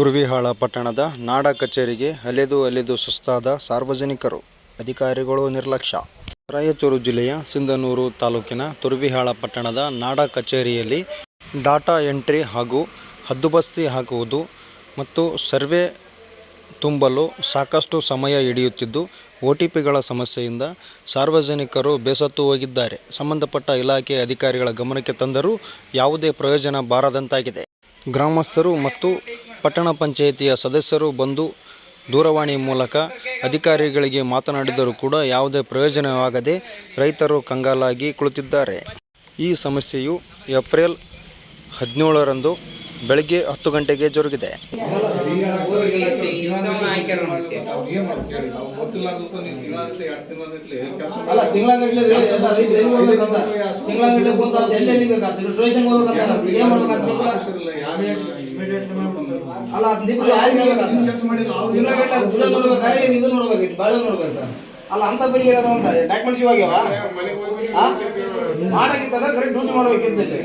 ತುರ್ವಿಹಾಳ ಪಟ್ಟಣದ ನಾಡ ಕಚೇರಿಗೆ ಅಲೆದು ಅಲೆದು ಸುಸ್ತಾದ ಸಾರ್ವಜನಿಕರು, ಅಧಿಕಾರಿಗಳು ನಿರ್ಲಕ್ಷ್ಯ. ರಾಯಚೂರು ಜಿಲ್ಲೆಯ ಸಿಂಧನೂರು ತಾಲೂಕಿನ ತುರ್ವಿಹಾಳ ಪಟ್ಟಣದ ನಾಡ ಕಚೇರಿಯಲ್ಲಿ ಡಾಟಾ ಎಂಟ್ರಿ ಹಾಗೂ ಹದ್ದುಬಸ್ತಿ ಹಾಕುವುದು ಮತ್ತು ಸರ್ವೆ ತುಂಬಲು ಸಾಕಷ್ಟು ಸಮಯ ಹಿಡಿಯುತ್ತಿದ್ದು, ಒ ಟಿ ಪಿಗಳ ಸಮಸ್ಯೆಯಿಂದ ಸಾರ್ವಜನಿಕರು ಬೇಸತ್ತು ಹೋಗಿದ್ದಾರೆ. ಸಂಬಂಧಪಟ್ಟ ಇಲಾಖೆ ಅಧಿಕಾರಿಗಳ ಗಮನಕ್ಕೆ ತಂದರೂ ಯಾವುದೇ ಪ್ರಯೋಜನ ಬಾರದಂತಾಗಿದೆ. ಗ್ರಾಮಸ್ಥರು ಮತ್ತು ಪಟ್ಟಣ ಪಂಚಾಯಿತಿಯ ಸದಸ್ಯರು ಬಂದು ದೂರವಾಣಿ ಮೂಲಕ ಅಧಿಕಾರಿಗಳಿಗೆ ಮಾತನಾಡಿದರೂ ಕೂಡ ಯಾವುದೇ ಪ್ರಯೋಜನವಾಗದೆ ರೈತರು ಕಂಗಾಲಾಗಿ ಕುಳಿತಿದ್ದಾರೆ. ಈ ಸಮಸ್ಯೆಯು ಏಪ್ರಿಲ್ ಹದಿನೇಳರಂದು ಬೆಳಗ್ಗೆ ಹತ್ತು ಗಂಟೆಗೆ ಜರುಗಿದೆ. ಅಲ್ಲ ತಿಂಗಳಗಟ್ಲೆ ಎಲ್ಲ ರೈತರು ಎಲ್ಲಿ ಹೋಗ್ಬೇಕಂತ? ತಿಂಗಳಗಟ್ಲೆ ಕುಂತ ಅವ್ರು ಎಲ್ಲೆಲ್ಲಿ ಹೋಗ್ಬೇಕಂತ? ಏನ್ ಮಾಡ್ಬೇಕಂತ ಅಲ್ಲ ಅದ್ ನಿಮ್ಗೆ ಯಾರಿಗೆ ಹೇಳ್ಬೇಕಂತ ತಿಂಗಳಗಟ್ಲೆ ಅದು ದುಡ್ಡು ನೋಡ್ಬೇಕಾ ಏನ್ ಇದು ನೋಡ್ಬೇಕು ಬಾಳೆ ನೋಡ್ಬೇಕಾ ಅಲ್ಲ ಅಂತ ಬರೀ ಇರೋದ ಅಂತ. ಡಾಕ್ಯುಮೆಂಟ್ಸ್ ಇವಾಗ್ಯಾವ ಆ? ಮಾಡಾಗಿತ್ತಂದ್ರೆ ಕರೆಕ್ಟ್ ಡ್ಯೂಟಿ ಮಾಡ್ಬೇಕಿದ್ದಲ್ಲಿ